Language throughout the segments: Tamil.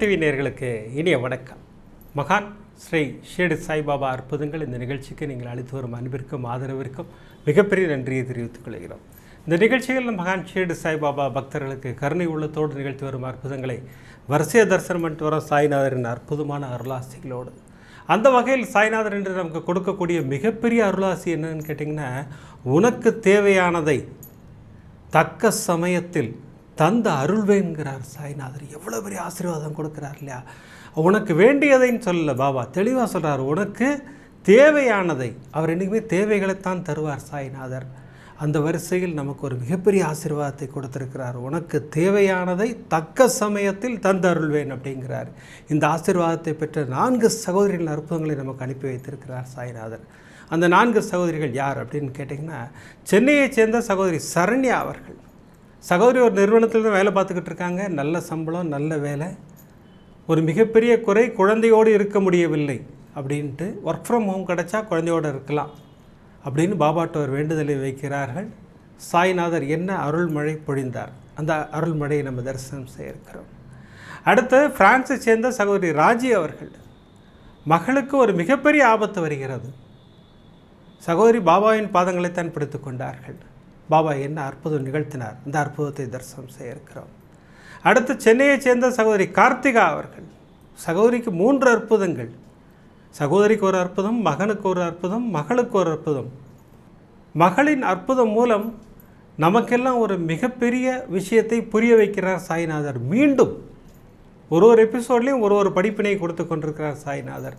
டிவி நேர்களுக்கு இனிய வணக்கம். மகான் ஸ்ரீ ஷேடு சாய்பாபா அற்புதங்கள் இந்த நிகழ்ச்சிக்கு நீங்கள் அளித்து வரும் அன்பிற்கும் ஆதரவிற்கும் மிகப்பெரிய நன்றியை தெரிவித்துக் கொள்கிறோம். இந்த நிகழ்ச்சியில் மகான் ஷேடு சாய்பாபா பக்தர்களுக்கு கருணை உள்ளத்தோடு நிகழ்த்தி வரும் அற்புதங்களை வரிசைய தரிசனம் பண்ணிட்டு வரும் சாய்நாதரின் அற்புதமான அருளாசிகளோடு. அந்த வகையில் சாய்நாதர் என்று நமக்கு கொடுக்கக்கூடிய மிகப்பெரிய அருளாசி என்னன்னு கேட்டிங்கன்னா உனக்கு தேவையானதை தக்க சமயத்தில் தந்த அருள்வேங்கிறார் சாய்நாதர். எவ்வளோ பெரிய ஆசீர்வாதம் கொடுக்குறார் இல்லையா? உனக்கு வேண்டியதைன்னு சொல்லல பாபா. தெளிவாக சொல்கிறார் உனக்கு தேவையானதை. அவர் என்றைக்குமே தேவைகளைத்தான் தருவார் சாய்நாதர். அந்த வரிசையில் நமக்கு ஒரு மிகப்பெரிய ஆசீர்வாதத்தை கொடுத்திருக்கிறார். உனக்கு தேவையானதை தக்க சமயத்தில் தந்தருள்வேன் அப்படிங்கிறார். இந்த ஆசீர்வாதத்தை பெற்ற நான்கு சகோதரிகளின் அற்புதங்களை நமக்கு அனுப்பி வைத்திருக்கிறார் சாய்நாதர். அந்த நான்கு சகோதரிகள் யார் அப்படின்னு கேட்டிங்கன்னா சென்னையைச் சேர்ந்த சகோதரி சரண்யா அவர்கள். சகோதரி ஒரு நிறுவனத்தில் தான் வேலை பார்த்துக்கிட்டு இருக்காங்க. நல்ல சம்பளம் நல்ல வேலை. ஒரு மிகப்பெரிய குறை குழந்தையோடு இருக்க முடியவில்லை அப்படின்ட்டு ஒர்க் ஃப்ரம் ஹோம் கிடச்சா குழந்தையோடு இருக்கலாம் அப்படின்னு பாபாட்டோர் வேண்டுதலை வைக்கிறார்கள். சாய்நாதர் என்ன அருள்மழை பொழிந்தார்? அந்த அருள்மழையை நம்ம தரிசனம் செய்ய இருக்கிறோம் அடுத்து பிரான்ஸை சேர்ந்த சகோதரி ராஜி அவர்கள். மகளுக்கு ஒரு மிகப்பெரிய ஆபத்து வருகிறது. சகோதரி பாபாவின் பாதங்களைத்தான் பிடித்து கொண்டார்கள். பாபா என்ன அற்புதம் நிகழ்த்தினார். இந்த அற்புதத்தை தரிசனம் செய்ய இருக்கிறோம். அடுத்து சென்னையைச் சேர்ந்த சகோதரி கார்த்திகா அவர்கள். சகோதரிக்கு மூன்று அற்புதங்கள். சகோதரிக்கு ஒரு அற்புதம் மகனுக்கு ஒரு அற்புதம் மகளுக்கு ஒரு அற்புதம். மகளின் அற்புதம் மூலம் நமக்கெல்லாம் ஒரு மிகப்பெரிய விஷயத்தை புரிய வைக்கிறார் சாய்நாதர். மீண்டும் ஒரு ஒரு எபிசோட்லேயும் ஒரு ஒரு படிப்பினை கொடுத்து கொண்டிருக்கிறார் சாய்நாதர்.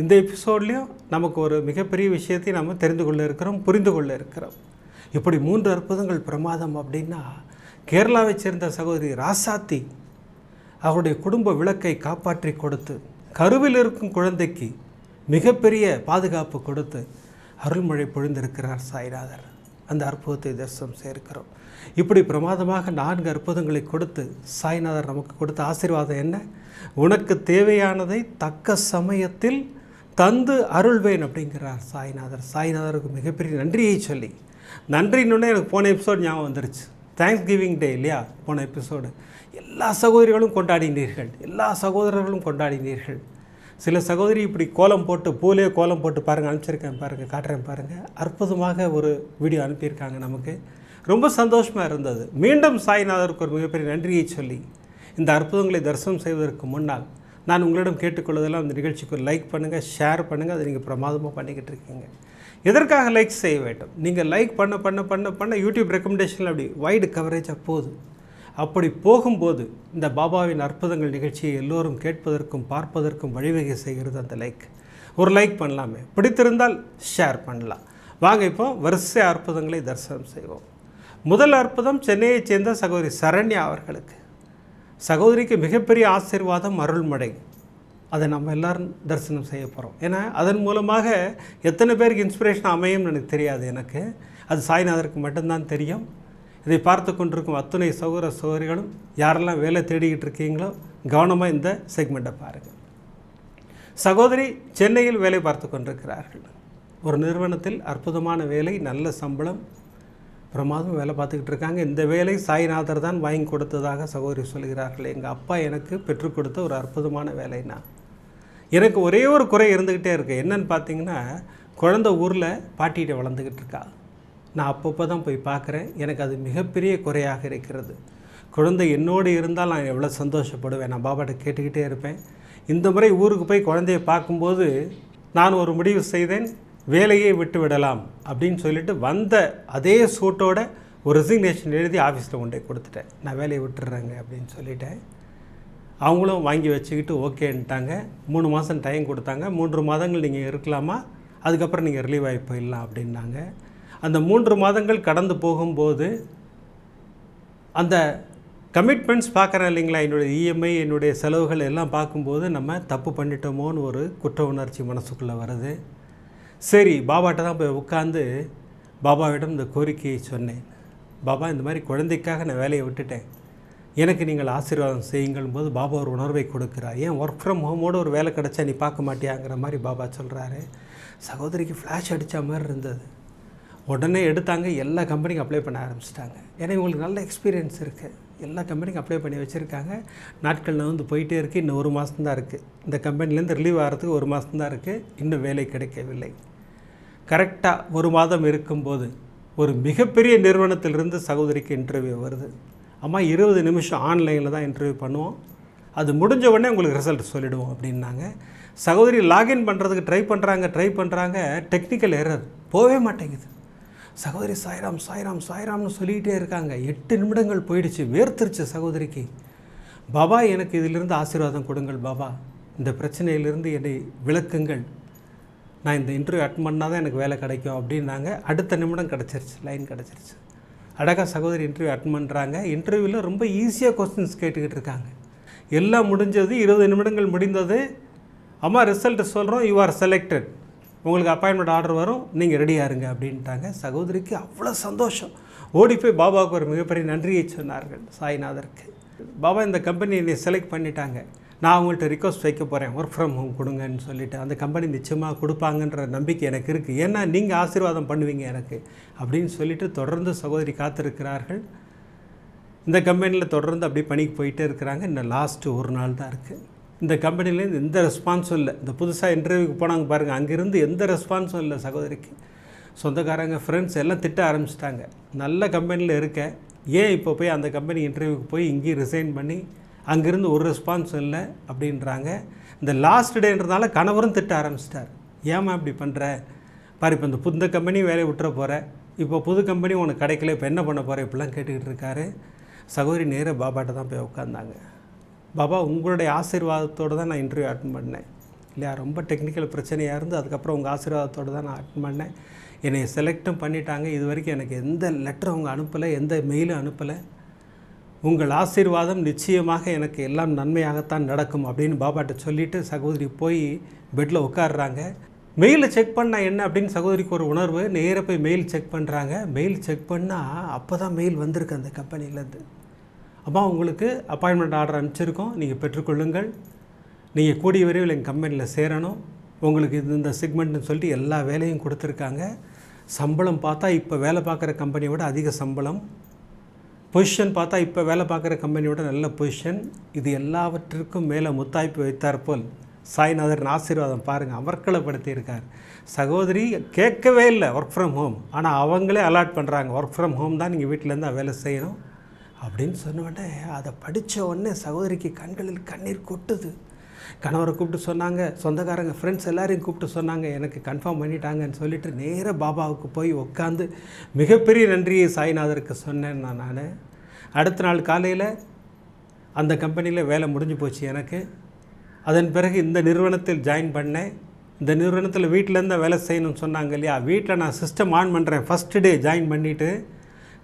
இந்த எபிசோட்லேயும் நமக்கு ஒரு மிகப்பெரிய விஷயத்தை நம்ம தெரிந்து கொள்ள இருக்கிறோம் புரிந்து கொள்ள இருக்கிறோம். இப்படி மூன்று அற்புதங்கள் பிரமாதம் அப்படின்னா கேரளாவைச் சேர்ந்த சகோதரி ராசாத்தி அவருடைய குடும்ப விளக்கை காப்பாற்றி கொடுத்து கருவில் இருக்கும் குழந்தைக்கு மிகப்பெரிய பாதுகாப்பு கொடுத்து அருள்மழை பொழிந்திருக்கிறார் சாய்நாதர். அந்த அற்புதத்தை தரிசனம் சேர்க்கிறோம் இப்படி பிரமாதமாக நான்கு அற்புதங்களை கொடுத்து சாய்நாதர் நமக்கு கொடுத்த ஆசீர்வாதம் என்ன? உனக்கு தேவையானதை தக்க சமயத்தில் தந்து அருள்வேன் அப்படிங்கிறார் சாய்நாதர். சாய்நாதருக்கு மிகப்பெரிய நன்றியை சொல்லி நன்றின்னு எனக்கு போன எபிசோடு ஞாபகம் வந்துருச்சு. தேங்க்ஸ் கிவிங் டே இல்லையா? போன எபிசோடு எல்லா சகோதரிகளும் கொண்டாடினீர்கள். எல்லா சகோதரர்களும் கொண்டாடினீர்கள். சில சகோதரி இப்படி கோலம் போட்டு பூலே கோலம் போட்டு பாருங்கள் அனுப்பிச்சிருக்கேன் பாருங்கள் காட்டுறேன் பாருங்கள் அற்புதமாக ஒரு வீடியோ அனுப்பியிருக்காங்க நமக்கு. ரொம்ப சந்தோஷமாக இருந்தது. மீண்டும் சாய்நாதருக்கு ஒரு மிகப்பெரிய நன்றியை சொல்லி இந்த அற்புதங்களை தரிசனம் செய்வதற்கு முன்னால் நான் உங்களிடம் கேட்டுக்கொள்வதெல்லாம் இந்த நிகழ்ச்சிக்கு லைக் பண்ணுங்கள் ஷேர் பண்ணுங்கள் அதை நீங்கள் பிரமாதமாக பண்ணிக்கிட்டு இருக்கீங்க. எதற்காக லைக் செய்ய வேண்டும்? நீங்கள் லைக் பண்ண பண்ண பண்ண பண்ண யூடியூப் ரெக்கமெண்டேஷனில் அப்படி வைடு கவரேஜாக போகுது. அப்படி போகும்போது இந்த பாபாவின் அற்புதங்கள் நிகழ்ச்சியை எல்லோரும் கேட்பதற்கும் பார்ப்பதற்கும் வழிவகை செய்கிறது அந்த லைக் ஒரு லைக் பண்ணலாமே. பிடித்திருந்தால் ஷேர் பண்ணலாம். வாங்க இப்போ வரிசை அற்புதங்களை தரிசனம் செய்வோம். முதல் அற்புதம் சென்னையைச் சேர்ந்த சகோதரி சரண்யா அவர்களுக்கு. சகோதரிக்கு மிகப்பெரிய ஆசீர்வாதம் அருள்மடை. அதை நம்ம எல்லாரும் தரிசனம் செய்ய போகிறோம் ஏன்னா அதன் மூலமாக எத்தனை பேருக்கு இன்ஸ்பிரேஷன் அமையும்னு எனக்கு தெரியாது எனக்கு. அது சாய்நாதருக்கு மட்டும்தான் தெரியும். இதை பார்த்து கொண்டிருக்கும் அத்துணை சகோதர சகோதரிகளும் யாரெல்லாம் வேலை தேடிக்கிட்டு இருக்கீங்களோ கவனமாக இந்த செக்மெண்ட்டை பாருங்கள் சகோதரி சென்னையில் வேலை பார்த்து கொண்டிருக்கிறார்கள். ஒரு நிறுவனத்தில் அற்புதமான வேலை நல்ல சம்பளம். பிரமாதம் வேலை பார்த்துக்கிட்டு இருக்காங்க. இந்த வேலை சாய்நாதர் தான் வாங்கி கொடுத்ததாக சகோதரி சொல்கிறார்கள். எங்கள் அப்பா எனக்கு பெற்றுக் கொடுத்த ஒரு அற்புதமான வேலைனா. எனக்கு ஒரே ஒரு குறை இருந்துக்கிட்டே இருக்குது என்னன்னு பார்த்தீங்கன்னா குழந்த ஊரில் பாட்டிகிட்ட வளர்ந்துக்கிட்டு இருக்கா. நான் அப்பப்போ தான் போய் பார்க்குறேன் எனக்கு அது மிகப்பெரிய குறையாக இருக்கிறது. குழந்தை என்னோடு இருந்தால் நான் எவ்வளோ சந்தோஷப்படுவேன்? நான் பாபாட்ட கேட்டுக்கிட்டே இருப்பேன். இந்த முறை ஊருக்கு போய் குழந்தைய பார்க்கும்போது நான் ஒரு முடிவு செய்தேன் வேலையை விட்டு விடலாம் அப்படின்னு சொல்லிட்டு வந்த அதே சூட்டோட ஒரு ரெசிக்னேஷன் எழுதி ஆஃபீஸில் கொண்டு போய் கொடுத்துட்டேன். நான் வேலையை விட்டுடுறேங்க அப்படின்னு சொல்லிட்டேன். அவங்களும் வாங்கி வச்சுக்கிட்டு ஓகேன்ட்டாங்க. மூணு மாதம் டைம் கொடுத்தாங்க. மூன்று மாதங்கள் நீங்கள் இருக்கலாமா? அதுக்கப்புறம் நீங்கள் ரிலீவ் ஆகி போயிடலாம் அப்படின்னாங்க. அந்த மூன்று மாதங்கள் கடந்து போகும்போது அந்த கமிட்மெண்ட்ஸ் பார்க்குறேன் இல்லைங்களா? என்னுடைய இஎம்ஐ என்னுடைய செலவுகள் எல்லாம் பார்க்கும்போது நம்ம தப்பு பண்ணிட்டோமோன்னு ஒரு குற்ற உணர்ச்சி மனசுக்குள்ளே வருது. சரி பாபாட்ட தான் போய் உட்காந்து பாபாவிடம் இந்த கோரிக்கையை சொன்னேன். பாபா இந்த மாதிரி குழந்தைக்காக நான் வேலையை விட்டுட்டேன். எனக்கு நீங்கள் ஆசீர்வாதம் செய்யுங்கள் போது பாபா ஒரு உணர்வை கொடுக்குறார். ஏன் ஒர்க் ஃப்ரம் ஹோமோடு ஒரு வேலை கிடச்சா நீ பார்க்க மாட்டியாங்கிற மாதிரி பாபா சொல்கிறாரு சகோதரிக்கு ஃப்ளாஷ் அடித்த மாதிரி இருந்தது. உடனே எடுத்தாங்க எல்லா கம்பெனிக்கும் அப்ளை பண்ண ஆரம்பிச்சிட்டாங்க. ஏன்னா இவங்களுக்கு நல்ல எக்ஸ்பீரியன்ஸ் இருக்குது எல்லா கம்பெனிக்கும் அப்ளை பண்ணி வச்சுருக்காங்க. நாட்கள் வந்து போயிட்டே இருக்குது இன்னும் ஒரு மாதம் தான் இருக்குது இந்த கம்பெனிலேருந்து ரிலீவ் ஆகிறதுக்கு ஒரு மாதம் தான் இருக்குது இன்னும் வேலை கிடைக்கவில்லை. கரெக்டாக ஒரு மாதம் இருக்கும்போது ஒரு மிகப்பெரிய நிறுவனத்திலிருந்து சகோதரிக்கு இன்டர்வியூ வருது. அம்மா இருபது நிமிஷம் ஆன்லைனில் தான் இன்டர்வியூ பண்ணுவோம். அது முடிஞ்ச உடனே உங்களுக்கு ரிசல்ட் சொல்லிவிடுவோம் அப்படின்னாங்க. சகோதரி லாகின் பண்ணுறதுக்கு ட்ரை பண்ணுறாங்க ட்ரை பண்ணுறாங்க டெக்னிக்கல் எரர் போகவே மாட்டேங்குது. சகோதரி சாய்ராம் சாய்ராம் சாய்ராம்னு சொல்லிக்கிட்டே இருக்காங்க. எட்டு நிமிடங்கள் போயிடுச்சு வேர்த்துருச்சு சகோதரிக்கு. பாபா எனக்கு இதிலிருந்து ஆசீர்வாதம் கொடுங்கள் பாபா. இந்த பிரச்சனையிலிருந்து என்னை விளக்குங்கள் நான் இந்த இன்டர்வியூ அட்டன் பண்ணால் தான் எனக்கு வேலை கிடைக்கும் அப்படின்னாங்க. அடுத்த நிமிடம் கிடச்சிருச்சு லைன் கிடச்சிருச்சு. அழகாக சகோதரி இன்டர்வியூ அட்டன் பண்ணுறாங்க இன்டர்வியூவில் ரொம்ப ஈஸியாக கொஸ்டின்ஸ் கேட்டுக்கிட்டு இருக்காங்க. எல்லாம் முடிஞ்சது இருபது நிமிடங்கள் முடிந்தது. அம்மா ரிசல்ட்டு சொல்கிறோம் யூ ஆர் செலக்டட் உங்களுக்கு அப்பாயின்மெண்ட் ஆர்டர் வரும். நீங்கள் ரெடியாக இருங்க அப்படின்ட்டாங்க. சகோதரிக்கு அவ்வளோ சந்தோஷம். ஓடி போய் பாபாவுக்கு ஒரு மிகப்பெரிய நன்றியை சொன்னார்கள் சாய்நாதருக்கு. பாபா இந்த கம்பெனி என்னை செலக்ட் பண்ணிட்டாங்க. நான் அவங்கள்ட்ட ரிக்வஸ்ட் வைக்க போகிறேன் ஒர்க் ஃப்ரம் ஹோம் கொடுங்கன்னு சொல்லிட்டு அந்த கம்பெனி நிச்சயமாக கொடுப்பாங்கன்ற நம்பிக்கை எனக்கு இருக்குது ஏன்னா நீங்கள் ஆசீர்வாதம் பண்ணுவீங்க எனக்கு அப்படின்னு சொல்லிட்டு தொடர்ந்து சகோதரி காத்திருக்கிறார்கள். இந்த கம்பெனியில் தொடர்ந்து அப்படியே பணிக்கு போயிட்டே இருக்கிறாங்க. இன்னும் லாஸ்ட்டு ஒரு நாள் தான் இருக்குது இந்த கம்பெனிலேருந்து எந்த ரெஸ்பான்ஸும் இல்லை. இந்த புதுசாக இன்டர்வியூக்கு போனாங்க பாருங்கள் அங்கேருந்து எந்த ரெஸ்பான்ஸும் இல்லை சகோதரிக்கு. சொந்தக்காரங்க ஃப்ரெண்ட்ஸ் எல்லாம் திட்ட ஆரம்பிச்சிட்டாங்க. நல்ல கம்பெனியில் இருக்க. ஏன் இப்போ போய் அந்த கம்பெனி இன்டர்வியூக்கு போய் இங்கேயும் ரிசைன் பண்ணி அங்கேருந்து ஒரு ரெஸ்பான்ஸ் இல்லை அப்படின்றாங்க. இந்த லாஸ்ட் டேன்றதுனால கணவரும் திட்ட ஆரம்பிச்சிட்டார். ஏமா இப்படி பண்ணுற பாரு இப்போ இந்த புந்த கம்பெனி வேலையை விட்டுற போகிற இப்போ புது கம்பெனி உனக்கு கிடைக்கல இப்போ என்ன பண்ண போகிற இப்படிலாம் கேட்டுக்கிட்டு இருக்காரு. சகோதரி நேராக பாபாட்ட தான் போய் உட்காந்தாங்க பாபா உங்களுடைய ஆசீர்வாதத்தோடு தான் நான் இன்டர்வியூ அட்டன் பண்ணேன். இல்லையா? ரொம்ப டெக்னிக்கல் பிரச்சனையாக இருந்து அதுக்கப்புறம் உங்கள் ஆசீர்வாதத்தோடு தான் நான் அட்டன் பண்ணேன். என்னை செலக்டும் பண்ணிட்டாங்க. இது வரைக்கும் எனக்கு எந்த லெட்டர் அவங்க அனுப்பலை எந்த மெயிலும் அனுப்பலை. உங்கள் ஆசீர்வாதம் நிச்சயமாக எனக்கு எல்லாம் நன்மையாகத்தான் நடக்கும் அப்படின்னு பாபாட்ட சொல்லிவிட்டு சகோதரி போய் பெட்டில் உட்காடுறாங்க மெயிலை செக் பண்ணால் என்ன அப்படின்னு சகோதரிக்கு ஒரு உணர்வு. நேராக போய் மெயில் செக் பண்ணுறாங்க மெயில் செக் பண்ணால் அப்போ தான் மெயில் வந்திருக்கு அந்த கம்பெனிலேருந்து அப்போ உங்களுக்கு அப்பாயின்மெண்ட் ஆர்டர் அனுப்பிச்சிருக்கோம். நீங்கள் பெற்றுக்கொள்ளுங்கள். நீங்கள் கூடிய விரைவில் எங்கள் கம்பெனியில் சேரணும். உங்களுக்கு இது இந்த செக்மெண்ட்னு சொல்லிட்டு எல்லா வேலையும் கொடுத்துருக்காங்க. சம்பளம் பார்த்தா இப்போ வேலை பார்க்குற கம்பெனியை விட அதிக சம்பளம். பொசிஷன் பார்த்தா இப்போ வேலை பார்க்குற கம்பெனியோட நல்ல பொசிஷன் இது எல்லாவற்றிற்கும் மேலே முத்தாய்ப்பு வைத்தார் போல். சாய்நாதரின் ஆசீர்வாதம் பாருங்கள் அமர்க்களப்படுத்தியிருக்கார் சகோதரி கேட்கவே இல்லை ஒர்க் ஃப்ரம் ஹோம் ஆனால் அவங்களே அலாட் பண்ணுறாங்க ஒர்க் ஃப்ரம் ஹோம் தான் நீங்கள் வீட்டிலேருந்து வேலை செய்யணும். அப்படின்னு சொன்ன உடனே அதை படித்த உடனே சகோதரிக்கு கண்களில் கண்ணீர் கொட்டுது. கணவரை கூப்பிட்டு சொன்னாங்க சொந்தக்காரங்க ஃப்ரெண்ட்ஸ் எல்லாரையும் கூப்பிட்டு சொன்னாங்க எனக்கு கன்ஃபார்ம் பண்ணிட்டாங்கன்னு சொல்லிட்டு நேராக பாபாவுக்கு போய் உட்காந்து மிகப்பெரிய நன்றியை சாய்நாதருக்கு சொன்னேன் நான் நான். அடுத்த நாள் காலையில் அந்த கம்பெனியில் வேலை முடிஞ்சு போச்சு எனக்கு. அதன் பிறகு இந்த நிறுவனத்தில் ஜாயின் பண்ணேன். இந்த நிறுவனத்தில் வீட்டிலேருந்து வேலை செய்யணும்னு சொன்னாங்க இல்லையா? வீட்டில் நான் சிஸ்டம் ஆன் பண்ணுறேன் ஃபஸ்ட்டு டே ஜாயின் பண்ணிவிட்டு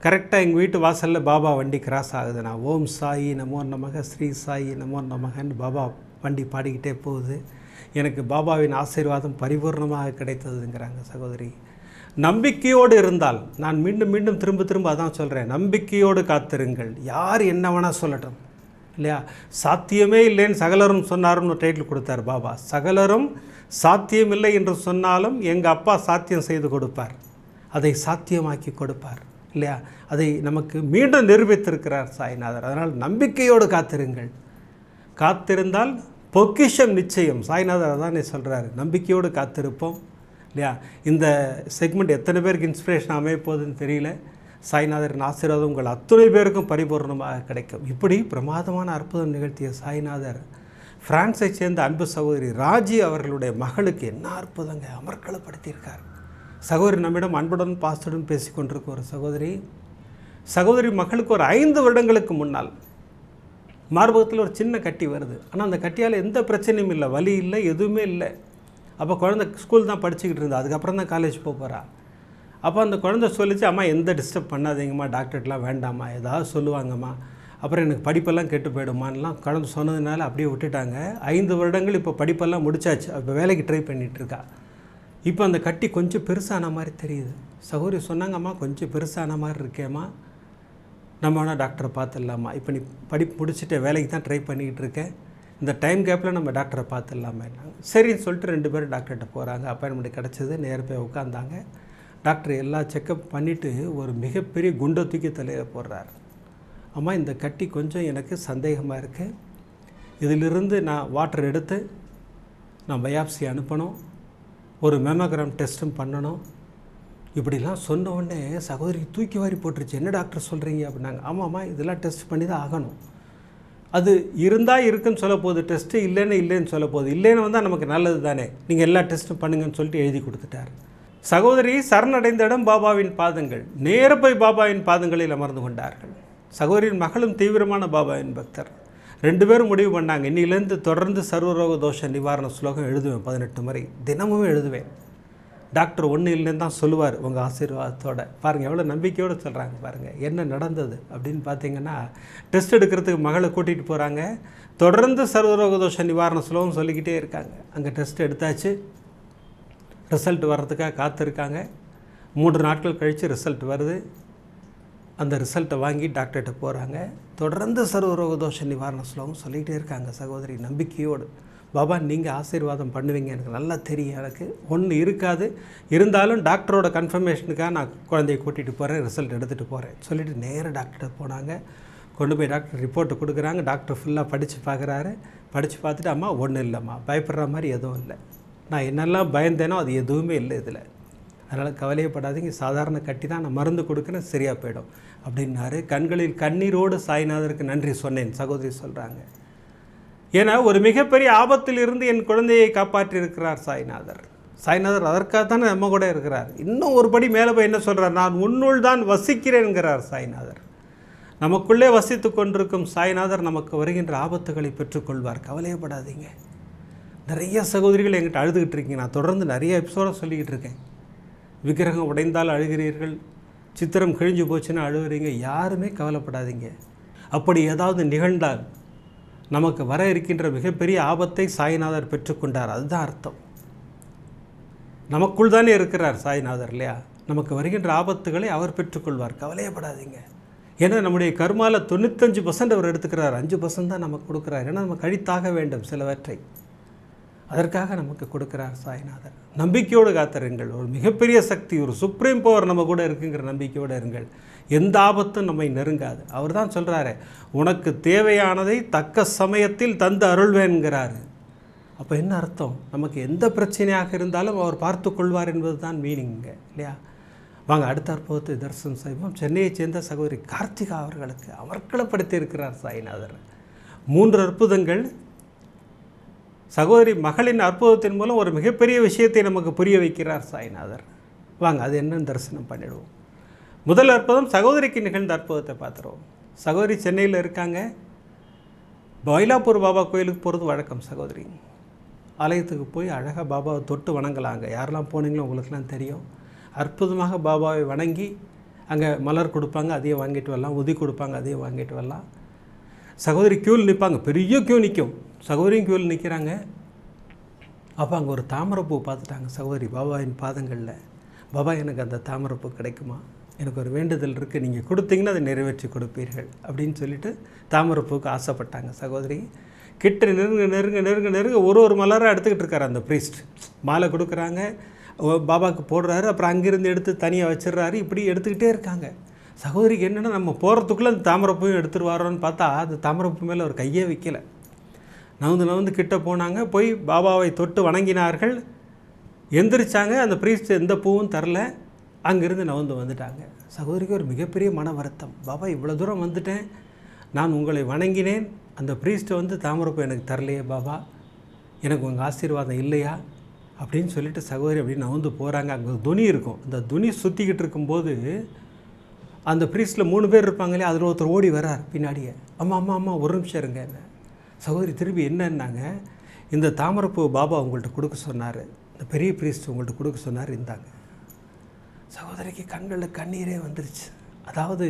கரெக்டாக எங்கள் வீட்டு வாசலில் பாபா வண்டி கிராஸ் ஆகுது. நான் ஓம் சாயி நமோ நமக ஸ்ரீ சாயி நமோ நமகன்னு பாபா வண்டி பாடிக்கிட்டே போகுது. எனக்கு பாபாவின் ஆசீர்வாதம் பரிபூர்ணமாக கிடைத்ததுங்கிறாங்க சகோதரி. நம்பிக்கையோடு இருந்தால் நான் மீண்டும் மீண்டும் திரும்ப திரும்ப அதான் சொல்கிறேன் நம்பிக்கையோடு காத்திருங்கள். யார் என்ன வேணால் சொல்லட்டும். இல்லையா? சாத்தியமே இல்லைன்னு சகலரும் சொன்னாருன்னு டைட்டில் கொடுத்தார் பாபா. சகலரும் சாத்தியமில்லை என்று சொன்னாலும் எங்கள் அப்பா சாத்தியம் செய்து கொடுப்பார். அதை சாத்தியமாக்கி கொடுப்பார். இல்லையா? அதை நமக்கு மீண்டும் நிரூபித்திருக்கிறார் சாய்நாதர். அதனால் நம்பிக்கையோடு காத்திருங்கள். காத்திருந்தால் பொக்கிஷம் நிச்சயம். சாய்நாதர் அதானே சொல்கிறாரு நம்பிக்கையோடு காத்திருப்போம். இல்லையா? இந்த செக்மெண்ட் எத்தனை பேருக்கு இன்ஸ்பிரேஷன் அமைய போகுதுன்னு தெரியல. சாய்நாதரின் ஆசீர்வாதம் உங்கள் அத்துணை பேருக்கும் பரிபூர்ணமாக கிடைக்கும். இப்படி பிரமாதமான அற்புதம் நிகழ்த்திய சாய்நாதர் பிரான்ஸை சேர்ந்த அன்பு சகோதரி ராஜி அவர்களுடைய மகளுக்கு என்ன அற்புதங்க அமர்க்களப்படுத்தியிருக்கார் சகோதரி நம்மிடம் அன்புடன் பாசத்துடன் பேசி கொண்டிருக்க ஒரு சகோதரி. சகோதரி மகளுக்கு ஒரு ஐந்து வருடங்களுக்கு முன்னால் மார்பகத்தில் ஒரு சின்ன கட்டி வருது. ஆனால் அந்த கட்டியால் எந்த பிரச்சனையும் இல்லை வலி இல்லை எதுவுமே இல்லை. அப்போ குழந்தை ஸ்கூல் தான் படிச்சுக்கிட்டு இருந்தா அதுக்கப்புறம் தான் காலேஜ் போக போகிறா அப்போ அந்த குழந்தை சொல்லிச்சு அம்மா எந்த டிஸ்டர்ப் பண்ணாதீங்கம்மா டாக்டர்லாம் வேண்டாம்மா ஏதாவது சொல்லுவாங்கம்மா. அப்புறம் எனக்கு படிப்பெல்லாம் கெட்டு போயிடுமான்லாம் குழந்த சொன்னதுனால அப்படியே விட்டுட்டாங்க. ஐந்து வருடங்கள் இப்போ படிப்பெல்லாம் முடிச்சாச்சு. இப்போ வேலைக்கு ட்ரை பண்ணிகிட்ருக்கா. இப்போ அந்த கட்டி கொஞ்சம் பெருசான மாதிரி தெரியுது. சகோதரி சொன்னாங்கம்மா கொஞ்சம் பெருசான மாதிரி இருக்கேம்மா. நம்ம வேணால் டாக்டரை பார்த்துடலாமா? இப்போ நீ படிப்பு முடிச்சுட்டு வேலைக்கு தான் ட்ரை பண்ணிக்கிட்டு இருக்கேன் இந்த டைம் கேப்பில் நம்ம டாக்டரை பார்த்துடலாமே. சரின்னு சொல்லிட்டு ரெண்டு பேரும் டாக்டர்கிட்ட போகிறாங்க அப்பாயின்மெண்ட் கிடச்சிது. நேர போய் உட்காந்தாங்க டாக்டர் எல்லா செக்கப் பண்ணிவிட்டு ஒரு மிகப்பெரிய குண்டை தூக்கி தலையில் போடுறாரு. அம்மா இந்த கட்டி கொஞ்சம் எனக்கு சந்தேகமாக இருக்குது இதிலிருந்து நான் வாட்டர் எடுத்து நான் பயாப்சி அனுப்பணும். ஒரு மெமோகிராம் டெஸ்ட்டும் பண்ணணும். இப்படிலாம் சொன்ன உடனே சகோதரி தூக்கி வாரி போட்டுருச்சு. என்ன டாக்டர் சொல்கிறீங்க அப்படின்னாங்க. ஆமாம்மா இதெல்லாம் டெஸ்ட் பண்ணி தான் ஆகணும். அது இருந்தால் இருக்குன்னு சொல்ல போகுது. டெஸ்ட்டு இல்லைன்னு இல்லைன்னு சொல்ல போகுது. இல்லைன்னு வந்தால் நமக்கு நல்லது தானே. நீங்கள் எல்லா டெஸ்ட்டும் பண்ணுங்கன்னு சொல்லிட்டு எழுதி கொடுத்துட்டார். சகோதரி சரணடைந்த இடம் பாபாவின் பாதங்கள். நேர போய் பாபாவின் பாதங்களில் அமர்ந்து கொண்டார்கள். சகோதரியின் மகளும் தீவிரமான பாபாவின் பக்தர். ரெண்டு பேரும் முடிவு பண்ணாங்க. இன்னிலேருந்து தொடர்ந்து சர்வரோக தோஷ நிவாரண ஸ்லோகம் எழுதுவேன். பதினெட்டு முறை. தினமும் எழுதுவேன். டாக்டர் ஒன்று இல்லைன்னு தான் சொல்லுவார் உங்கள் ஆசீர்வாதத்தோட. பாருங்கள் எவ்வளோ நம்பிக்கையோடு சொல்கிறாங்க பாருங்கள் என்ன நடந்தது அப்படின்னு பார்த்தீங்கன்னா டெஸ்ட் எடுக்கிறதுக்கு மகளை கூட்டிகிட்டு போகிறாங்க தொடர்ந்து சர்வரோக தோஷ நிவாரண ஸ்லோகம் சொல்லிக்கிட்டே இருக்காங்க. அங்கே டெஸ்ட் எடுத்தாச்சு. ரிசல்ட் வர்றதுக்காக காத்திருக்காங்க. மூன்று நாட்கள் கழித்து ரிசல்ட் வருது. அந்த ரிசல்ட்டை வாங்கி டாக்டர்கிட்ட போகிறாங்க தொடர்ந்து சர்வரோக தோஷ நிவாரண ஸ்லோகம் சொல்லிகிட்டே இருக்காங்க சகோதரி நம்பிக்கையோடு. பாபா நீங்கள் ஆசீர்வாதம் பண்ணுவீங்க. எனக்கு நல்லா தெரியும். எனக்கு ஒன்று இருக்காது. இருந்தாலும் டாக்டரோட கன்ஃபர்மேஷனுக்காக நான் குழந்தைய கூட்டிகிட்டு போகிறேன் ரிசல்ட் எடுத்துகிட்டு போகிறேன் சொல்லிவிட்டு நேராக டாக்டர்கிட்ட போனாங்க. கொண்டு போய் டாக்டர் ரிப்போர்ட்டு கொடுக்குறாங்க. டாக்டர் ஃபுல்லாக படித்து பார்க்குறாரு. படித்து பார்த்துட்டு அம்மா ஒன்றும் இல்லைம்மா. பயப்படுற மாதிரி எதுவும் இல்லை. நான் என்னெல்லாம் பயந்தேனோ அது எதுவுமே இல்லை இதில். அதனால் கவலையப்படாதீங்க. சாதாரண கட்டி தான் நான் மருந்து கொடுக்குறேன். சரியாக போயிடும். அப்படின்னாரு. கண்களில் கண்ணீரோடு சாய்நாதருக்கு நன்றி சொன்னேன். சகோதரி சொல்கிறாங்க ஏன்னா ஒரு மிகப்பெரிய ஆபத்தில் இருந்து என் குழந்தையை காப்பாற்றி இருக்கிறார் சாய்நாதர். சாய்நாதர் அதற்காக தானே நம்ம கூட இருக்கிறார். இன்னும் ஒரு படி மேலே போய் என்ன சொல்கிறார் நான் உன்னுள் தான் வசிக்கிறேன்கிறார் சாய்நாதர். நமக்குள்ளே வசித்து கொண்டிருக்கும் சாய்நாதர் நமக்கு வருகின்ற ஆபத்துகளை பெற்றுக்கொள்வார். கவலையப்படாதீங்க. நிறைய சகோதரிகள் என்கிட்ட அழுதுகிட்டு இருக்கீங்க. நான் தொடர்ந்து நிறைய எபிசோட சொல்லிக்கிட்டு இருக்கேன். விக்கிரகம் உடைந்தால் அழுகிறீர்கள். சித்திரம் கிழிஞ்சு போச்சுன்னா அழுகிறீங்க யாருமே கவலைப்படாதீங்க. அப்படி ஏதாவது நிகழ்ந்தால் நமக்கு வர இருக்கின்ற மிகப்பெரிய ஆபத்தை சாய்நாதர் பெற்றுக்கொண்டார். அதுதான் அர்த்தம். நமக்குள் தானே இருக்கிறார் சாய்நாதர் இல்லையா? நமக்கு வருகின்ற ஆபத்துகளை அவர் பெற்றுக்கொள்வார். கவலையப்படாதீங்க. ஏன்னா நம்முடைய கர்மாவில் தொண்ணூத்தஞ்சு பர்சன்ட் அவர் எடுத்துக்கிறார். அஞ்சு பர்சன்ட் தான் நமக்கு கொடுக்குறார். ஏன்னா நம்ம கழித்தாக வேண்டும் சிலவற்றை. அதற்காக நமக்கு கொடுக்கிறார் சாய்நாதர். நம்பிக்கையோடு காத்திருங்கள். ஒரு மிகப்பெரிய சக்தி ஒரு சுப்ரீம் பவர் நம்ம கூட இருக்குங்கிற நம்பிக்கையோடு இருங்கள். எந்த ஆபத்தும் நம்மை நெருங்காது. அவர் தான் சொல்கிறாரு உனக்கு தேவையானதை தக்க சமயத்தில் தந்து அருள்வேன்கிறாரு. அப்போ என்ன அர்த்தம்? நமக்கு எந்த பிரச்சனையாக இருந்தாலும் அவர் பார்த்து கொள்வார் என்பது தான் மீனிங்க இல்லையா? வாங்க அடுத்த அற்புதத்தை தரிசனம் செய்வோம். சென்னையைச் சேர்ந்த சகோதரி கார்த்திகா அவர்களுக்கு அமர்க்களப்படுத்தி இருக்கிறார் சாய்நாதர். மூன்று அற்புதங்கள். சகோதரி மகளின் அற்புதத்தின் மூலம் ஒரு மிகப்பெரிய விஷயத்தை நமக்கு புரிய வைக்கிறார் சாய்நாதர். வாங்க அது என்னன்னு தரிசனம் பண்ணிடுவோம். முதல் அற்புதம் சகோதரிக்கு நிகழ்ந்த அற்புதத்தை பார்த்துருவோம். சகோதரி சென்னையில் இருக்காங்க. பைலாப்பூர் பாபா கோயிலுக்கு போகிறது வழக்கம் சகோதரி. ஆலயத்துக்கு போய் அழகாக பாபாவை தொட்டு வணங்கலாங்க. யாரெல்லாம் போனீங்களோ உங்களுக்குலாம் தெரியும். அற்புதமாக பாபாவை வணங்கி அங்கே மலர் கொடுப்பாங்க அதையும் வாங்கிட்டு வரலாம். உதி கொடுப்பாங்க அதையும் வாங்கிட்டு வரலாம். சகோதரி க்யூவில் நிற்பாங்க பெரிய க்யூ நிற்கும் சகோதரியும் க்யூவில் நிற்கிறாங்க அப்போ அங்கே ஒரு தாமரைப்பூ பார்த்துட்டாங்க சகோதரி. பாபாவின் பாதங்களில். பாபா எனக்கு அந்த தாமரைப்பூ கிடைக்குமா? எனக்கு ஒரு வேண்டுதல் இருக்குது நீங்கள் கொடுத்தீங்கன்னா அதை நிறைவேற்றி கொடுப்பீர்கள் அப்படின்னு சொல்லிட்டு தாமரைப்பூவுக்கு ஆசைப்பட்டாங்க சகோதரி. கிட்ட நெருங்க நெருங்க நெருங்க நெருங்க ஒரு ஒரு மலராக எடுத்துக்கிட்டு இருக்காரு அந்த ப்ரீஸ்ட் மாலை கொடுக்குறாங்க பாபாவுக்கு போடுறாரு அப்புறம் அங்கேருந்து எடுத்து தனியாக வச்சிடுறாரு இப்படி எடுத்துக்கிட்டே இருக்காங்க. சகோதரிக்கு என்னென்னா நம்ம போகிறதுக்குள்ளே அந்த தாமரைப்பூவும் எடுத்துகிட்டு வரோன்னு பார்த்தா அந்த தாமரைப்பூ மேலே ஒரு கையே வைக்கலை. நவுந்து நவுந்து கிட்ட போனாங்க போய் பாபாவை தொட்டு வணங்கினார்கள். எந்திரிச்சாங்க அந்த ப்ரீஸ்ட் எந்த பூவும் தரல. அங்கேருந்து நவந்து வந்துட்டாங்க. சகோதரிக்கு ஒரு மிகப்பெரிய மன வருத்தம். பாபா இவ்வளோ தூரம் வந்துட்டேன். நான் உங்களை வணங்கினேன். அந்த ப்ரீஸ்ட்டை வந்து தாமரைப்பூ எனக்கு தரலையே பாபா. எனக்கு உங்கள் ஆசீர்வாதம் இல்லையா? அப்படின்னு சொல்லிட்டு சகோதரி அப்படின்னு நவுந்து போகிறாங்க அங்கே துணி இருக்கும். அந்த துணி சுற்றிக்கிட்டு இருக்கும்போது அந்த ப்ரீஸ்டில் மூணு பேர் இருப்பாங்களே அதில் ஒருத்தர் ஓடி வரார் பின்னாடியே. அம்மா அம்மா அம்மா ஒரு நிமிஷம் இருங்க. என்ன? சகோதரி திருப்பி என்னன்னாங்க? இந்த தாமரைப்பூ பாபா உங்கள்கிட்ட கொடுக்க சொன்னார். இந்த பெரிய ப்ரீஸ்ட் உங்கள்கிட்ட கொடுக்க சொன்னார். இந்தாங்க. சகோதரிக்கு கண்களில் கண்ணீரே வந்துருச்சு. அதாவது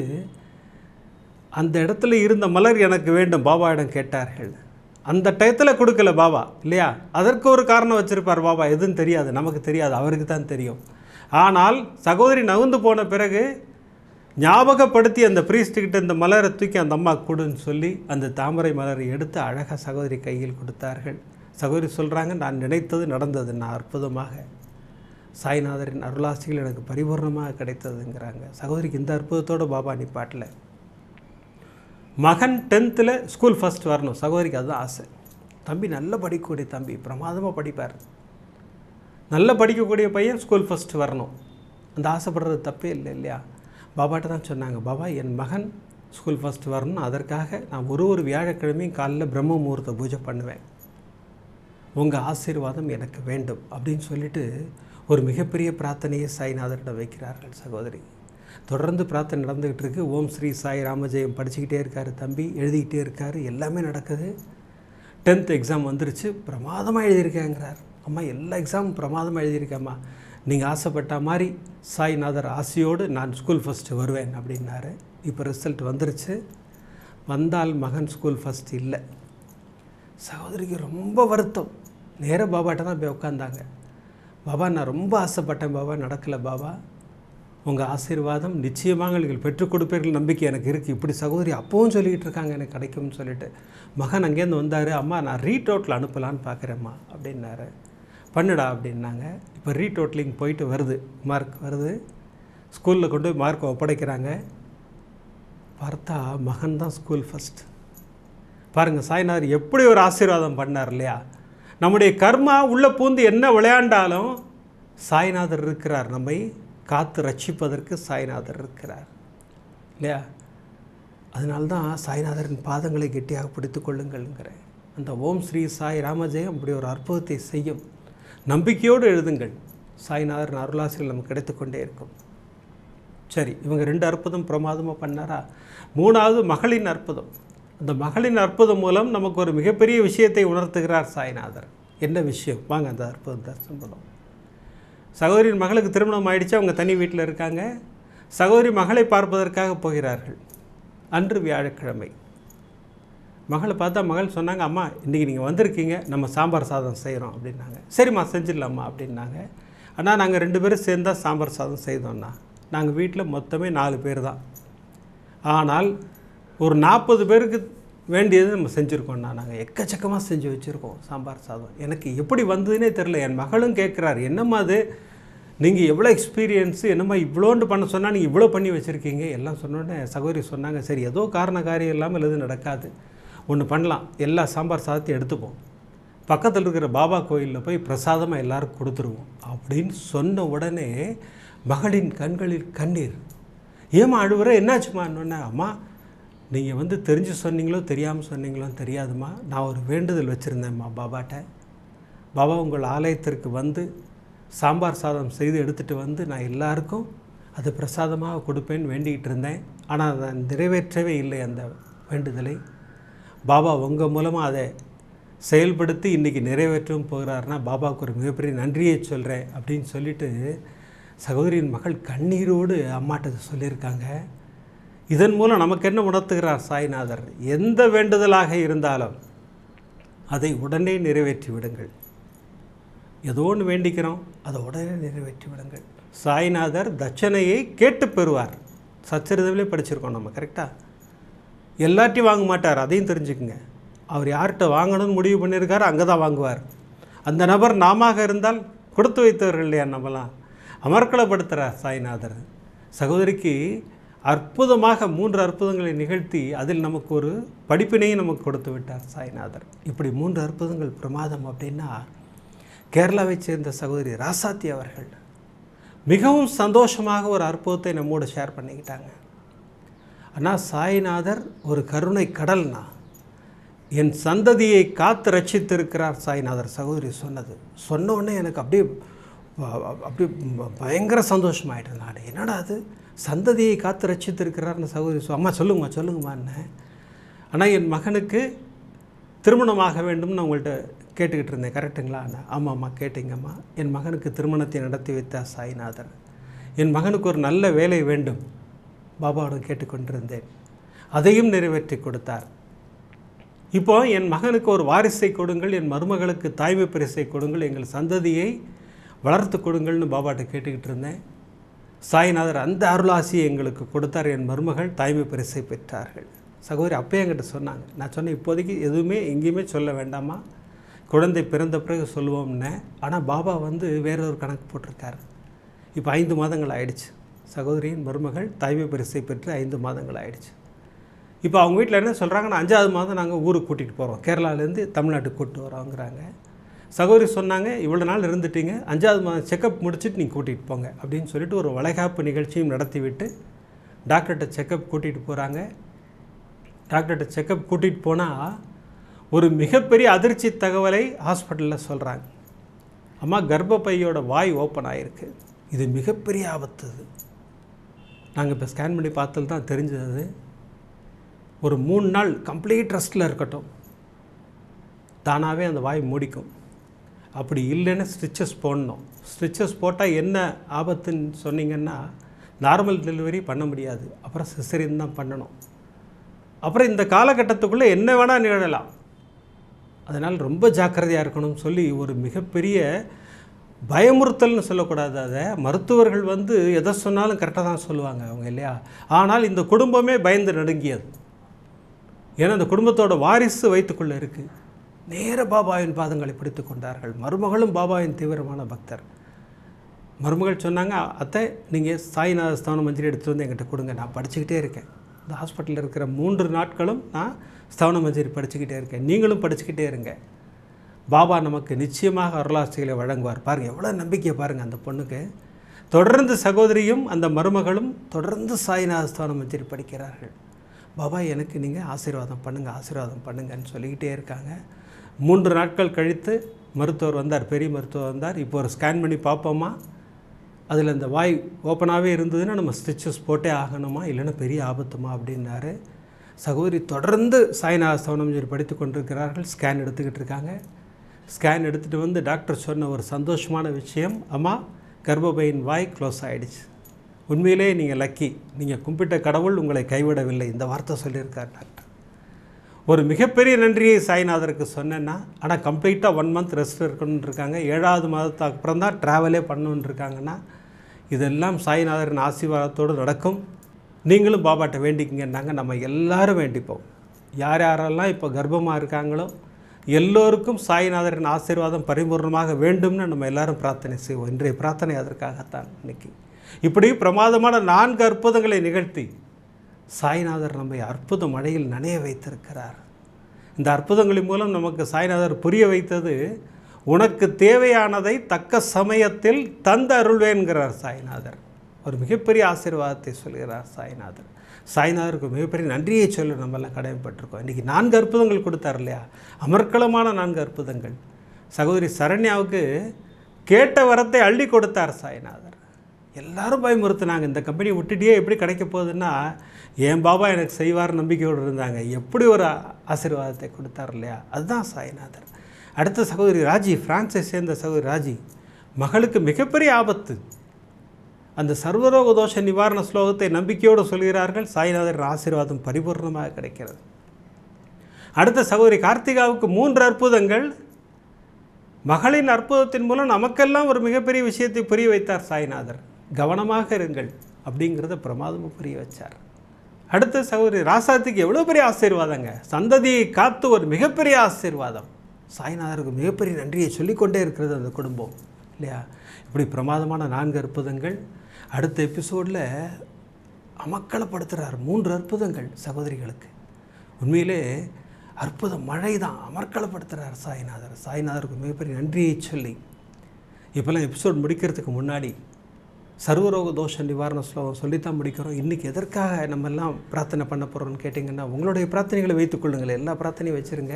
அந்த இடத்துல இருந்த மலர் எனக்கு வேண்டும் பாபாவிடம் கேட்டார்கள். அந்த டயத்தில் கொடுக்கல பாபா இல்லையா? அதற்கு ஒரு காரணம் வச்சுருப்பார் பாபா எதுவும் தெரியாது நமக்கு தெரியாது அவருக்கு தான் தெரியும். ஆனால் சகோதரி நகுந்து போன பிறகு ஞாபகப்படுத்தி அந்த priest-கிட்ட இந்த மலரை தூக்கி அந்த அம்மா கொடுன்னு சொல்லி அந்த தாமரை மலரை எடுத்து அழகாக சகோதரி கையில் கொடுத்தார்கள். சகோதரி சொல்கிறாங்க நான் நினைத்தது நடந்தது நான் அற்புதமாக சாய்நாதரின் அருளாசிகள் எனக்கு பரிபூர்ணமாக கிடைத்ததுங்கிறாங்க. சகோதரிக்கு இந்த அற்புதத்தோட பாபா நிப்பாட்டில் மகன் டென்த்தில் ஸ்கூல் ஃபஸ்ட் வரணும். சகோதரிக்கு அதுதான் ஆசை. தம்பி நல்லா படிக்கக்கூடிய தம்பி பிரமாதமாக படிப்பார். நல்லா படிக்கக்கூடிய பையன் ஸ்கூல் ஃபஸ்ட்டு வரணும். அந்த ஆசைப்படுறது தப்பே இல்லை இல்லையா? பாபாட்ட தான் சொன்னாங்க பாபா என் மகன் ஸ்கூல் ஃபஸ்ட்டு வரணும். அதற்காக நான் ஒரு ஒரு வியாழக்கிழமையும் காலைல பிரம்ம முகூர்த்த பூஜை பண்ணுவேன். உங்கள் ஆசீர்வாதம் எனக்கு வேண்டும் அப்படின்னு சொல்லிட்டு ஒரு மிகப்பெரிய பிரார்த்தனையை சாய்நாதரிடம் வைக்கிறார்கள் சகோதரி. தொடர்ந்து பிரார்த்தனை நடந்துக்கிட்டு இருக்கு. ஓம் ஸ்ரீ சாய் ராமஜெயம் படிச்சுக்கிட்டே இருக்கார் தம்பி எழுதிக்கிட்டே இருக்கார் எல்லாமே நடக்குது. டென்த் எக்ஸாம் வந்துருச்சு. பிரமாதமாக எழுதியிருக்கேங்கிறார். அம்மா எல்லா எக்ஸாமும் பிரமாதமாக எழுதியிருக்கேம்மா. நீங்கள் ஆசைப்பட்ட மாதிரி சாய்நாதர் ஆசையோடு நான் ஸ்கூல் ஃபஸ்ட்டு வருவேன் அப்படின்னாரு. இப்போ ரிசல்ட் வந்துருச்சு. வந்தால் மகன் ஸ்கூல் ஃபஸ்ட் இல்லை. சகோதரிக்கு ரொம்ப வருத்தம். நேராக பாபாட்ட தான் போய் உட்காந்தாங்க பாபா நான் ரொம்ப ஆசைப்பட்டேன் பாபா நடக்கலை பாபா. உங்கள் ஆசீர்வாதம் நிச்சயமாக நீங்கள் பெற்றுக் கொடுப்பீர்கள் நம்பிக்கை எனக்கு இருக்குது இப்படி சகோதரி அப்பவும் சொல்லிக்கிட்டு இருக்காங்க எனக்கு கிடைக்கும்னு சொல்லிட்டு. மகன் அங்கேருந்து வந்தார் அம்மா நான் ரீட் அவுட்டில் அனுப்பலான்னு பார்க்குறேம்மா அப்படின்னாரு. பண்ணுடா அப்படின்னாங்க. இப்போ ரீட் அவுட்லிங் போயிட்டு வருது. மார்க் வருது. ஸ்கூலில் கொண்டு போய் மார்க்கை ஒப்படைக்கிறாங்க. பார்த்தா மகன் தான் ஸ்கூல் ஃபஸ்ட் பாருங்கள் சாய்நாதர் எப்படி ஒரு ஆசீர்வாதம் பண்ணார் இல்லையா? நம்முடைய கர்மா உள்ளே பூந்து என்ன விளையாண்டாலும் சாய்நாதர் இருக்கிறார். நம்மை காத்து ரட்சிப்பதற்கு சாய்நாதர் இருக்கிறார். இல்லையா? அதனால்தான் சாய்நாதரின் பாதங்களை கெட்டியாக பிடித்து கொள்ளுங்கள்ங்கிறேன் அந்த ஓம் ஸ்ரீ சாய் ராமஜெயம் அப்படி ஒரு அற்புதத்தை செய்யும். நம்பிக்கையோடு எழுதுங்கள். சாய்நாதரின் அருளாசிகள் நமக்கு கிடைத்துக்கொண்டே இருக்கும். சரி இவங்க ரெண்டு அற்புதம் பிரமாதமாக பண்ணாரா? மூணாவது மகளின் அற்புதம். அந்த மகளின் அற்புதம் மூலம் நமக்கு ஒரு மிகப்பெரிய விஷயத்தை உணர்த்துகிறார் சாய்நாதர். என்ன விஷயம்? வாங்க அந்த அற்புதம் தரிசனம் பண்ணுவோம் சகோதரியின் மகளுக்கு திருமணம் ஆயிடுச்சு அவங்க தனி வீட்டில் இருக்காங்க. சகோதரி மகளை பார்ப்பதற்காக போகிறார்கள். அன்று வியாழக்கிழமை. மகளை பார்த்தா மகள் சொன்னாங்க அம்மா இன்றைக்கி நீங்கள் வந்திருக்கீங்க நம்ம சாம்பார் சாதம் செய்கிறோம் அப்படின்னாங்க. சரிம்மா செஞ்சிடலாம்மா அப்படின்னாங்க. அண்ணா நாங்கள் ரெண்டு பேரும் சேர்ந்தால் சாம்பார் சாதம் செய்தோம்ண்ணா. நாங்கள் வீட்டில் மொத்தமே நாலு பேர் தான். ஆனால் ஒரு நாற்பது பேருக்கு வேண்டியது நம்ம செஞ்சுருக்கோம்ண்ணா நாங்கள் எக்கச்சக்கமாக செஞ்சு வச்சுருக்கோம் சாம்பார் சாதம். எனக்கு எப்படி வந்ததுன்னே தெரில என் மகளும் கேட்குறாரு என்னம்மா அது? நீங்கள் எவ்வளோ எக்ஸ்பீரியன்ஸு என்னம்மா இவ்வளோண்டு பண்ண சொன்னால் நீங்கள் இவ்வளோ பண்ணி வச்சுருக்கீங்க? எல்லாம் சொன்னோடனே சகோதரி சொன்னாங்க சரி ஏதோ காரண காரியம் இல்லாமல் எதுவும் நடக்காது. ஒன்று பண்ணலாம். எல்லா சாம்பார் சாதத்தையும் எடுத்துப்போம். பக்கத்தில் இருக்கிற பாபா கோயிலில் போய் பிரசாதமாக எல்லோரும் கொடுத்துருவோம். அப்படின்னு சொன்ன உடனே மகளின் கண்களில் கண்ணீர். ஏம்மா அழுவுற? என்னாச்சுமான்னு அம்மா நீங்கள் வந்து தெரிஞ்சு சொன்னீங்களோ தெரியாமல் சொன்னீங்களோ தெரியாதும்மா நான் ஒரு வேண்டுதல் வச்சுருந்தேம்மா பாபாட்ட. பாபா உங்கள் ஆலயத்திற்கு வந்து சாம்பார் சாதம் செய்து எடுத்துகிட்டு வந்து நான் எல்லாருக்கும் அது பிரசாதமாக கொடுப்பேன்னு வேண்டிக்கிட்டு இருந்தேன். ஆனால் அதை நிறைவேற்றவே இல்லை அந்த வேண்டுதலை. பாபா உங்கள் மூலமாக அதை செயல்படுத்தி இன்றைக்கி நிறைவேற்றவும் போகிறாருன்னா பாபாவுக்கு ஒரு மிகப்பெரிய நன்றியை சொல்கிறேன் அப்படின்னு சொல்லிட்டு சகோதரியின் மகள் கண்ணீரோடு அம்மாட்ட சொல்லியிருக்காங்க. இதன் மூலம் நமக்கு என்ன உணர்த்துகிறார் சாய்நாதர்? எந்த வேண்டுதலாக இருந்தாலும் அதை உடனே நிறைவேற்றி விடுங்கள். ஏதோ ஒன்று வேண்டிக்கிறோம் அதை உடனே நிறைவேற்றி விடுங்கள். சாய்நாதர் தட்சணையை கேட்டு பெறுவார். சச்சரிதவிலே படிச்சிருக்கோம் நம்ம கரெக்டாக எல்லாத்தையும் வாங்க மாட்டார் அதையும் தெரிஞ்சுக்குங்க. அவர் யார்கிட்ட வாங்கணும்னு முடிவு பண்ணியிருக்காரு அங்கே தான் வாங்குவார். அந்த நபர் நாம இருந்தால் கொடுத்து வைத்தவர்கள் இல்லையா நம்மலாம்? அமர்க்கலப்படுத்துகிறார் சாய்நாதர். சகோதரிக்கு அற்புதமாக மூன்று அற்புதங்களை நிகழ்த்தி அதில் நமக்கு ஒரு படிப்பினையும் நமக்கு கொடுத்து விட்டார் சாய்நாதர். இப்படி மூன்று அற்புதங்கள் பிரமாதம் அப்படின்னா கேரளாவைச் சேர்ந்த சகோதரி ராசாத்தி அவர்கள் மிகவும் சந்தோஷமாக ஒரு அற்புதத்தை நம்மோடு ஷேர் பண்ணிக்கிட்டாங்க. ஆனால் சாய்நாதர் ஒரு கருணை கடல்னா என் சந்ததியை காத்து ரட்சித்திருக்கிறார் சாய்நாதர் சகோதரி சொன்னது. சொன்ன உடனே எனக்கு அப்படியே அப்படியே பயங்கர சந்தோஷமாயிட்டேன் நான் என்னடா அது? சந்ததியை காத்து ரட்சித்திருக்கிறார்னு சகோதரி அம்மா சொல்லுங்கம்மா சொல்லுங்கம்மான்னு ஆனால் என் மகனுக்கு திருமணமாக வேண்டும்னு உங்கள்கிட்ட கேட்டுக்கிட்டு இருந்தேன். கரெக்டுங்களா ஆமாம்மா கேட்டீங்கம்மா. என் மகனுக்கு திருமணத்தை நடத்தி வைத்தார் சாய்நாதர். என் மகனுக்கு ஒரு நல்ல வேலை வேண்டும். பாபாவோட கேட்டுக்கொண்டிருந்தேன். அதையும் நிறைவேற்றி கொடுத்தார். இப்போ என் மகனுக்கு ஒரு வாரிசை கொடுங்கள் என் மருமகளுக்கு தாய்மை பரிசை கொடுங்கள் எங்கள் சந்ததியை வளர்த்து கொடுங்கள்னு பாபாட்ட கேட்டுக்கிட்டு இருந்தேன். சாய்நாதர் அந்த அருளாசியை எங்களுக்கு கொடுத்தார் என் மருமகள் தாய்மை பரிசை பெற்றார்கள். சகோதரி அப்பயே என்கிட்ட சொன்னாங்க நான் சொன்னேன் இப்போதைக்கு எதுவுமே எங்கேயுமே சொல்ல வேண்டாமா? குழந்தை பிறந்த பிறகு சொல்லுவோம்னே. ஆனால் பாபா வந்து வேறொரு கணக்கு போட்டிருக்காரு. இப்போ ஐந்து மாதங்கள் ஆயிடுச்சு. சகோதரியின் மருமகள் தாய்மை பரிசை பெற்று ஐந்து மாதங்கள் ஆயிடுச்சு. இப்போ அவங்க வீட்டில் என்ன சொல்கிறாங்கன்னா அஞ்சாவது மாதம் நாங்கள் ஊருக்கு கூட்டிகிட்டு போகிறோம் கேரளாலேருந்து தமிழ்நாட்டுக்கு கூப்பிட்டு வரோங்கிறாங்க. சகோதரி சொன்னாங்க இவ்வளோ நாள் இருந்துட்டீங்க அஞ்சாவது மாதம் செக்கப் முடிச்சுட்டு நீங்கள் கூட்டிகிட்டு போங்க. அப்படின்னு சொல்லிட்டு ஒரு வளைகாப்பு நிகழ்ச்சியும் நடத்திவிட்டு டாக்டர்கிட்ட செக்கப் கூட்டிகிட்டு போகிறாங்க டாக்டர்கிட்ட செக்கப் கூட்டிகிட்டு போனால் ஒரு மிகப்பெரிய அதிர்ச்சி தகவலை ஹாஸ்பிட்டலில் சொல்கிறாங்க அம்மா கர்ப்பப்பையோட வாய் ஓப்பன் ஆகிருக்கு இது மிகப்பெரிய ஆபத்து இது. நாங்கள் இப்போ ஸ்கேன் பண்ணி பார்த்தது தான் தெரிஞ்சது. ஒரு மூணு நாள் கம்ப்ளீட் ரெஸ்ட்டில் இருக்கட்டும். தானாகவே அந்த வாய் மூடிக்கும். அப்படி இல்லைன்னு ஸ்டிச்சஸ் போடணும். ஸ்டிச்சஸ் போட்டால் என்ன ஆபத்துன்னு சொன்னீங்கன்னா நார்மல் டெலிவரி பண்ண முடியாது. அப்புறம் சிசரின் தான் பண்ணணும். அப்புறம் இந்த காலகட்டத்துக்குள்ளே என்ன வேணால் நிகழலாம். அதனால் ரொம்ப ஜாக்கிரதையாக இருக்கணும்னு சொல்லி ஒரு மிகப்பெரிய பயமுறுத்தல்னு சொல்லக்கூடாது அதை. மருத்துவர்கள் வந்து எதை சொன்னாலும் கரெக்டாக தான் சொல்லுவாங்க அவங்க இல்லையா? ஆனால் இந்த குடும்பமே பயந்து நடுங்கியது. ஏன்னா அந்த குடும்பத்தோட வாரிசு வைத்துக்குள்ளே இருக்குது நேர பாபாவின் பாதங்களை பிடித்து கொண்டார்கள். மருமகளும் பாபாவின் தீவிரமான பக்தர். மருமகள் சொன்னாங்க அத்தை நீங்கள் சாய்நாத ஸ்தான மஞ்சரி எடுத்துகிட்டு வந்து எங்கிட்ட கொடுங்க. நான் படிச்சுக்கிட்டே இருக்கேன். இந்த ஹாஸ்பிட்டலில் இருக்கிற மூன்று நாட்களும் நான் ஸ்தவன மஞ்சரி படிச்சுக்கிட்டே இருக்கேன். நீங்களும் படிச்சுக்கிட்டே இருங்க. பாபா நமக்கு நிச்சயமாக அருளாசிகளை வழங்குவார். பாருங்கள் எவ்வளோ நம்பிக்கை பாருங்கள் அந்த பொண்ணுக்கு. தொடர்ந்து சகோதரியும் அந்த மருமகளும் தொடர்ந்து சாய்நாத ஸ்தான மஞ்சரி படிக்கிறார்கள். பாபா எனக்கு நீங்கள் ஆசீர்வாதம் பண்ணுங்கள் ஆசீர்வாதம் பண்ணுங்கன்னு சொல்லிக்கிட்டே இருக்காங்க. மூன்று நாட்கள் கழித்து மருத்துவர் வந்தார் பெரிய மருத்துவர் வந்தார். இப்போ ஒரு ஸ்கேன் பண்ணி பார்ப்போமா? அதில் இந்த வாய் ஓப்பனாகவே இருந்ததுன்னா நம்ம ஸ்டிச்சஸ் போட்டே ஆகணுமா? இல்லைன்னா பெரிய ஆபத்துமா? அப்படின்னாரு. சகோதரி தொடர்ந்து சாய்நாத சவனமஞ்சரி படித்து கொண்டிருக்கிறார்கள். ஸ்கேன் எடுத்துக்கிட்டு இருக்காங்க. ஸ்கேன் எடுத்துகிட்டு வந்து டாக்டர் சொன்ன ஒரு சந்தோஷமான விஷயம் அம்மா கர்ப்பபையின் வாய் க்ளோஸ் ஆகிடுச்சு உண்மையிலே நீங்கள் லக்கி நீங்கள் கும்பிட்ட கடவுள் உங்களை கைவிடவில்லை. இந்த வார்த்தை சொல்லியிருக்கார். டாக்டர் ஒரு மிகப்பெரிய நன்றியை சாய்நாதருக்கு சொன்னேன்னா ஆனால் கம்ப்ளீட்டாக ஒன் மந்த் ரெஸ்ட் இருக்கணும்னு இருக்காங்க ஏழாவது மாதத்துக்கு அப்புறம் தான் ட்ராவலே பண்ணணுன்னு இருக்காங்கன்னா இதெல்லாம் சாய்நாதரின் ஆசீர்வாதத்தோடு நடக்கும். நீங்களும் பாபாட்ட வேண்டிக்கிங்கன்னாங்க. நம்ம எல்லாரும் வேண்டிப்போம். யார் யாரெல்லாம் இப்போ கர்ப்பமாக இருக்காங்களோ எல்லோருக்கும் சாய்நாதரின் ஆசீர்வாதம் பரிபூர்ணமாக வேண்டும்னு நம்ம எல்லாரும் பிரார்த்தனை செய்வோம். இன்றைய பிரார்த்தனை அதற்காகத்தான் இன்னைக்கு. இப்படி பிரமாதமான நான்கு அற்புதங்களை நிகழ்த்தி சாய்நாதர் நம்மை அற்புத மழையில் நனைய வைத்திருக்கிறார். இந்த அற்புதங்களின் மூலம் நமக்கு சாய்நாதர் புரிய வைத்தது உனக்கு தேவையானதை தக்க சமயத்தில் தந்து அருள்வேன்கிறார் சாய்நாதர். ஒரு மிகப்பெரிய ஆசீர்வாதத்தை சொல்கிறார் சாய்நாதர். சாய்நாதருக்கு மிகப்பெரிய நன்றியை சொல்ல நம்மெல்லாம் கடமைப்பட்டிருக்கோம். இன்றைக்கி நான்கு அற்புதங்கள் கொடுத்தார் இல்லையா? அமர்க்களமான நான்கு அற்புதங்கள். சகோதரி சரண்யாவுக்கு கேட்ட வரத்தை அள்ளி கொடுத்தார் சாய்நாதர். எல்லாரும் பயமுறுத்தினாங்க. இந்த கம்பெனி விட்டுட்டே எப்படி கிடைக்க போகுதுன்னா என் பாபா எனக்கு செய்வார் நம்பிக்கையோடு இருந்தாங்க. எப்படி ஒரு ஆசீர்வாதத்தை கொடுத்தார் இல்லையா? அதுதான் சாய்நாதர். அடுத்த சகோதரி ராஜி பிரான்சை சேர்ந்த சகோதரி ராஜி மகளுக்கு மிகப்பெரிய ஆபத்து. அந்த சர்வரோக தோஷ நிவாரண ஸ்லோகத்தை நம்பிக்கையோடு சொல்கிறார்கள். சாய்நாதரின் ஆசீர்வாதம் பரிபூர்ணமாக கிடைக்கிறது. அடுத்த சகோதரி கார்த்திகாவுக்கு மூன்று அற்புதங்கள். மகளின் அற்புதத்தின் மூலம் நமக்கெல்லாம் ஒரு மிகப்பெரிய விஷயத்தை புரிய வைத்தார் சாய்நாதர். கவனமாக இருங்கள் அப்படிங்கிறத பிரமாதமாக புரிய வச்சார். அடுத்த சகோதரி ராசாத்துக்கு எவ்வளோ பெரிய ஆசீர்வாதங்க? சந்ததியை காத்து ஒரு மிகப்பெரிய ஆசீர்வாதம். சாய்நாதருக்கு மிகப்பெரிய நன்றியை சொல்லிக்கொண்டே இருக்கிறது அந்த குடும்பம் இல்லையா? இப்படி பிரமாதமான நான்கு அற்புதங்கள் அடுத்த எபிசோடில் அமக்களப்படுத்துகிறார் மூன்று அற்புதங்கள் சகோதரிகளுக்கு. உண்மையிலே அற்புத மழை தான் அமர்க்களப்படுத்துகிறார் சாய்நாதர். சாய்நாதருக்கு மிகப்பெரிய நன்றியை சொல்லி இப்போல்லாம் எபிசோட் முடிக்கிறதுக்கு முன்னாடி சர்வரோக தோஷ நிவாரண ஸ்லோகம் சொல்லித்தான் முடிக்கிறோம். இன்றைக்கி எதற்காக நம்ம எல்லாம் பிரார்த்தனை பண்ண போகிறோம்னு கேட்டிங்கன்னா உங்களுடைய பிரார்த்தனைகளை வைத்துக்கொள்ளுங்கள் எல்லா பிரார்த்தனையும் வச்சுருங்க.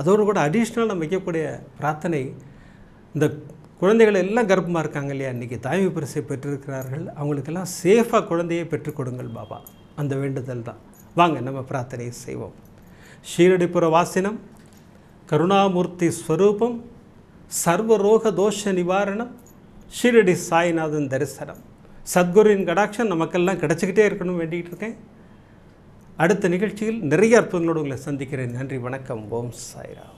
அதோடு கூட அடிஷ்னல் நம்ம வைக்கக்கூடிய பிரார்த்தனை இந்த குழந்தைகள் எல்லாம் கர்ப்பமாக இருக்காங்க இல்லையா? இன்றைக்கி தாய்மை பரிசை பெற்றிருக்கிறார்கள். அவங்களுக்கெல்லாம் சேஃபாக குழந்தையை பெற்றுக் கொடுங்கள் பாபா. அந்த வேண்டுதல் தான். வாங்க நம்ம பிரார்த்தனையை செய்வோம். ஷீரடிபுர வாசினம் கருணாமூர்த்தி ஸ்வரூபம் சர்வரோக தோஷ நிவாரணம் ஷீரடி சாய்நாதன் தரிசனம். சத்குருவின் கடாட்சம் நமக்கெல்லாம் கிடச்சிக்கிட்டே இருக்கணும் வேண்டிகிட்டு இருக்கேன். அடுத்த நிகழ்ச்சியில் நிறைய அற்புதங்களோடு உங்களை சந்திக்கிறேன். நன்றி வணக்கம். ஓம் சாய்ராம்.